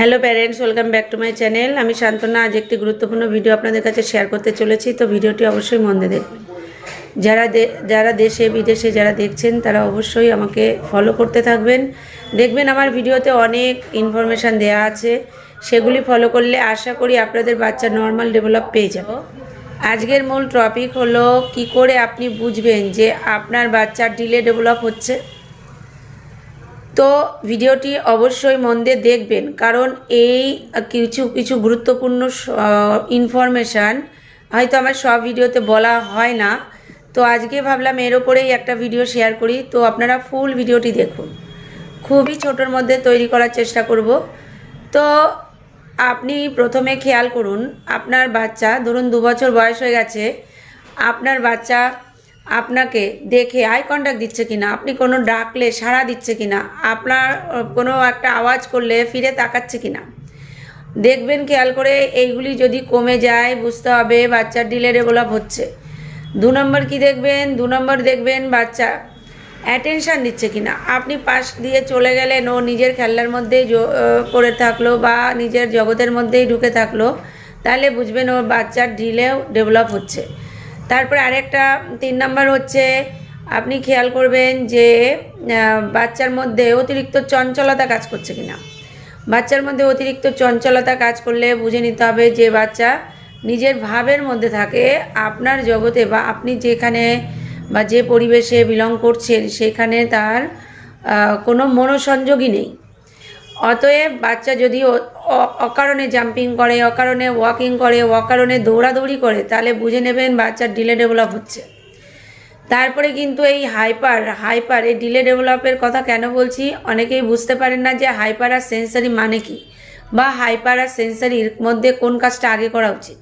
Hello parents welcome back to my channel আমি শান্তনা। আজ একটি গুরুত্বপূর্ণ ভিডিও আপনাদের কাছে শেয়ার করতে চলেছি। তো ভিডিওটি অবশ্যই মন দিয়ে দেখবেন। যারা যারা দেশে, বিদেশে যারা দেখছেন, তারা অবশ্যই আমাকে ফলো করতে থাকবেন। দেখবেন আমার ভিডিওতে অনেক ইনফরমেশান দেওয়া আছে। সেগুলি ফলো করলে আশা করি আপনাদের বাচ্চা নর্মাল ডেভেলপ পেয়ে যাব। আজকের মূল টপিক হলো, কি করে আপনি বুঝবেন যে আপনার বাচ্চার ডিলে ডেভেলপ হচ্ছে? তো ভিডিওটি অবশ্যই মন দিয়ে দেখবেন, কারণ এই কিছু কিছু গুরুত্বপূর্ণ ইনফরমেশান হয়তো আমার সব ভিডিওতে বলা হয় না। তো আজকে ভাবলাম এর ওপরেই একটা ভিডিও শেয়ার করি। তো আপনারা ফুল ভিডিওটি দেখুন। খুবই ছোটোর মধ্যে তৈরি করার চেষ্টা করব। তো আপনি প্রথমে খেয়াল করুন, আপনার বাচ্চা, ধরুন দু বছর বয়স হয়ে গেছে, আপনার বাচ্চা আপনাকে দেখে আই কন্ট্যাক্ট দিচ্ছে কিনা, আপনি কোনো ডাকলে সাড়া দিচ্ছে কিনা, আপনার কোনো একটা আওয়াজ করলে ফিরে তাকাচ্ছে কিনা। দেখবেন খেয়াল করে এইগুলি যদি কমে যায়, বুঝতে হবে বাচ্চার ডিলে ডেভেলপ হচ্ছে। দু নম্বর কি দেখবেন? দু নম্বর দেখবেন বাচ্চা অ্যাটেনশান দিচ্ছে কিনা। আপনি পাশ দিয়ে চলে গেলেন ও নিজের খেলার মধ্যেই পড়ে থাকল বা নিজের জগতের মধ্যেই ঢুকে থাকল, তাহলে বুঝবেন ওর বাচ্চার ডিলেও ডেভেলপ হচ্ছে। তারপরে আরেকটা, তিন নম্বর হচ্ছে, আপনি খেয়াল করবেন যে বাচ্চার মধ্যে অতিরিক্ত চঞ্চলতা কাজ করছে কিনা। বাচ্চার মধ্যে অতিরিক্ত চঞ্চলতা কাজ করলে বুঝে নিতে হবে যে বাচ্চা নিজের ভাবের মধ্যে থাকে, আপনার জগতে বা আপনি যেখানে বা যে পরিবেশে বিলং করছেন, সেখানে তার কোনো মনোসংযোগই নেই। অতএব বাচ্চা যদি অকারণে জাম্পিং করে, অকারণে ওয়াকিং করে, অকারণে দৌড়াদৌড়ি করে, তাহলে বুঝে নেবেন বাচ্চার ডিলে ডেভেলপ হচ্ছে। তারপরে কিন্তু এই হাইপার হাইপার এই ডিলে ডেভেলপের কথা কেন বলছি? অনেকেই বুঝতে পারেন না যে হাইপার আর সেন্সারি মানে কি, বা হাইপার আর সেন্সারির মধ্যে কোন কাজটা আগে করা উচিত।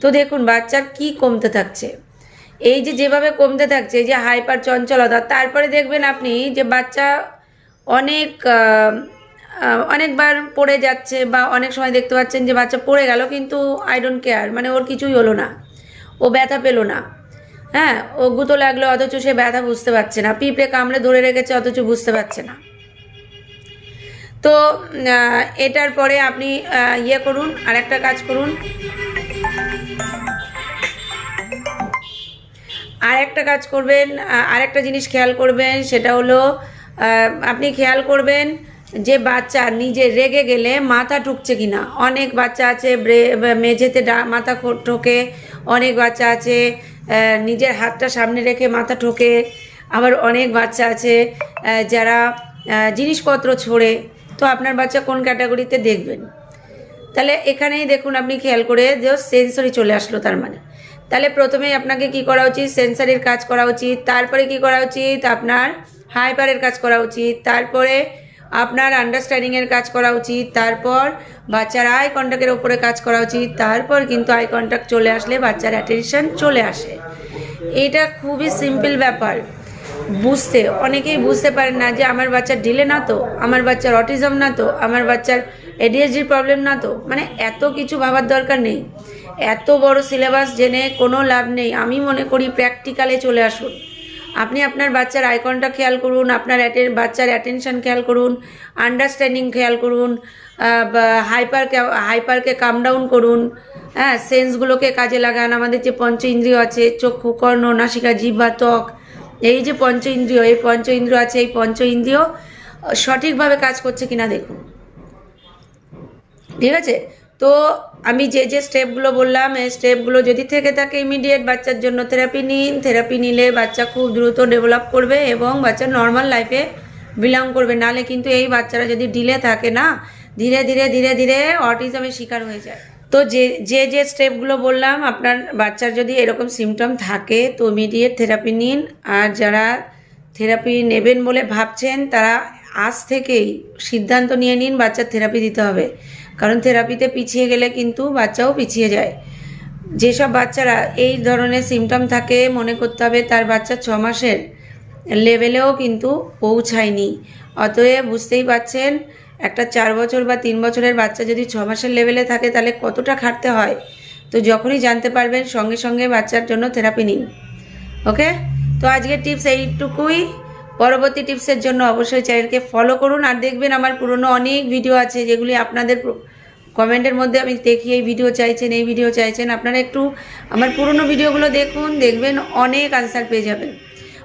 তো দেখুন, বাচ্চার কি কমতে থাকছে? এই যে যেভাবে কমতে থাকছে যে হাইপার চঞ্চলতা, তারপরে দেখবেন আপনি যে বাচ্চা অনেক অনেকবার পড়ে যাচ্ছে বা অনেক সময় দেখতে পাচ্ছেন যে বাচ্চা পড়ে গেল, কিন্তু আই ডোন্ট কেয়ার মানে ওর কিছুই হলো না। ও ব্যথা পেল না। হ্যাঁ ও গুঁতো লাগল, অথচ সে ব্যথা বুঝতে পারছে না। পিঁপড়ে কামড়ে ধরে রেখেছে, অথচ বুঝতে পারছে না। তো এটার পরে আপনি ইয়ে করুন আর একটা কাজ করুন। আর একটা কাজ করবেন আর একটা জিনিস খেয়াল করবেন, সেটা হলো আপনি খেয়াল করবেন যে বাচ্চা নিজে রেগে গেলে মাথা ঠুকছে কিনা? অনেক বাচ্চা আছে মেঝেতে মাথা ঠোকে। অনেক বাচ্চা আছে নিজের হাতটা সামনে রেখে মাথা ঠোকে। আবার অনেক বাচ্চা আছে যারা জিনিসপত্র ছোড়ে। তো আপনার বাচ্চা কোন ক্যাটাগরিতে দেখবেন? তাহলে এখানেই দেখুন আপনি খেয়াল করে যে সেন্সরি চলে আসলো তার মানে। তাহলে প্রথমেই আপনাকে কি করা উচিত? সেন্সারির কাজ করা উচিত। তারপরে কি করা উচিত? আপনার হাইপারের কাজ করা উচিত। তারপরে আপনার আন্ডারস্ট্যান্ডিংয়ের কাজ করা উচিত। তারপর বাচ্চার আই কন্ট্যাক্টের ওপরে কাজ করা উচিত। তারপর কিন্তু আই কন্ট্যাক্ট চলে আসলে বাচ্চার অ্যাটেনশন চলে আসে। এটা খুবই সিম্পল ব্যাপার। বুঝতে, অনেকেই বুঝতে পারেন না যে আমার বাচ্চার ডিলে না তো, আমার বাচ্চার অটিজম না তো, আমার বাচ্চার এডিএসডির প্রবলেম না তো। মানে এত কিছু ভাবার দরকার নেই। এত বড় সিলেবাস জেনে কোনো লাভ নেই। আমি মনে করি প্র্যাকটিক্যালে চলে আসুন। আপনি আপনার বাচ্চার আইকনটা খেয়াল করুন, আপনার বাচ্চার অ্যাটেনশন খেয়াল করুন আন্ডারস্ট্যান্ডিং খেয়াল করুন হাইপারকে হাইপারকে কাম ডাউন করুন হ্যাঁ সেন্সগুলোকে কাজে লাগান। আমাদের যে পঞ্চ ইন্দ্রিয় আছে, চক্ষু, কর্ণ, নাসিকা বা ত্বক, এই যে পঞ্চ ইন্দ্রিয়, এই পঞ্চ ইন্দ্রিয় আছে, এই পঞ্চ ইন্দ্রিয়, সঠিকভাবে কাজ করছে কিনা দেখুন। ঠিক আছে? তো আমি যে যে স্টেপগুলো বললাম, এই স্টেপগুলো যদি থেকে থাকে ইমিডিয়েট বাচ্চার জন্য থেরাপি নিন। থেরাপি নিলে বাচ্চা খুব দ্রুত ডেভেলপ করবে এবং বাচ্চা নর্মাল লাইফে বিলং করবে। নালে কিন্তু এই বাচ্চারা যদি ডিলে থাকে না, ধীরে ধীরে ধীরে ধীরে অটিজমের শিকার হয়ে যায়। তো যে যে যে স্টেপগুলো বললাম, আপনার বাচ্চার যদি এরকম সিমটম থাকে, তো ইমিডিয়েট থেরাপি নিন। আর যারা থেরাপি নেবেন বলে ভাবছেন, তারা আজ থেকেই সিদ্ধান্ত নিয়ে নিন বাচ্চার থেরাপি দিতে হবে। কারণ থেরাপিতে পিছিয়ে গেলে কিন্তু বাচ্চাও পিছিয়ে যায়। যেসব বাচ্চারা এই ধরনের সিমটম থাকে, মনে করতে হবে তার বাচ্চা ছ মাসের লেভেলেও কিন্তু পৌঁছায়নি। অতএব বুঝতেই পাচ্ছেন একটা চার বছর বা তিন বছরের বাচ্চা যদি ছ মাসের লেভেলে থাকে তাহলে কতটা খাটতে হয়? তো যখনই জানতে পারবেন, সঙ্গে সঙ্গে বাচ্চার জন্য থেরাপি নিন। ওকে? তো আজকের টিপস এইটুকুই। পরবর্তী টিপসের জন্য অবশ্যই চ্যানেলকে ফলো করুন আর দেখবেন আমার পুরনো অনেক ভিডিও আছে যেগুলি আপনাদের কমেন্টের মধ্যে আমি দেখি, এই ভিডিও চাইছেন, এই ভিডিও চাইছেন। আপনারা একটু আমার পুরনো ভিডিওগুলো দেখুন, দেখবেন অনেক আনসার পেয়ে যাবেন।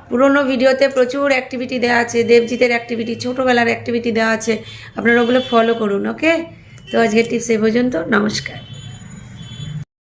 পুরনো ভিডিওতে প্রচুর অ্যাক্টিভিটি দেওয়া আছে, দেবজিতের অ্যাক্টিভিটি ছোটোবেলার অ্যাক্টিভিটি দেওয়া আছে। আপনারা ওগুলো ফলো করুন ওকে তো আজকের টিপস এই পর্যন্ত, নমস্কার।